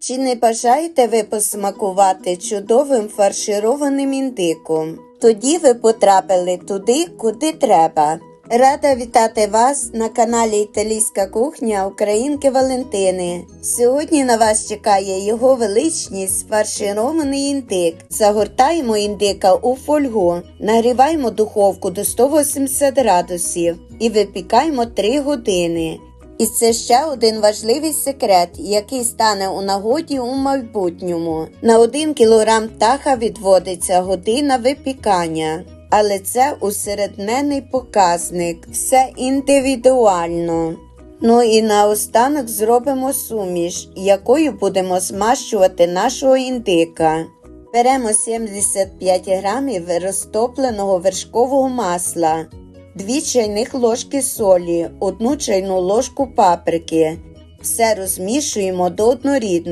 Чи не бажаєте ви посмакувати чудовим фаршированим індиком? Тоді ви потрапили туди, куди треба. Рада вітати вас на каналі Італійська кухня Українки Валентини. Сьогодні на вас чекає його величність фарширований індик. Загортаємо індика у фольгу, нагріваємо духовку до 180 градусів і випікаємо 3 години. І це ще один важливий секрет, який стане у нагоді у майбутньому. На 1 кг птаха відводиться година випікання. Але це усереднений показник, все індивідуально. Ну і наостанок зробимо суміш, якою будемо змащувати нашого індика. Беремо 75 грамів розтопленого вершкового масла, 2 чайних ложки солі, 1 чайну ложку паприки. Все розмішуємо до однорідності.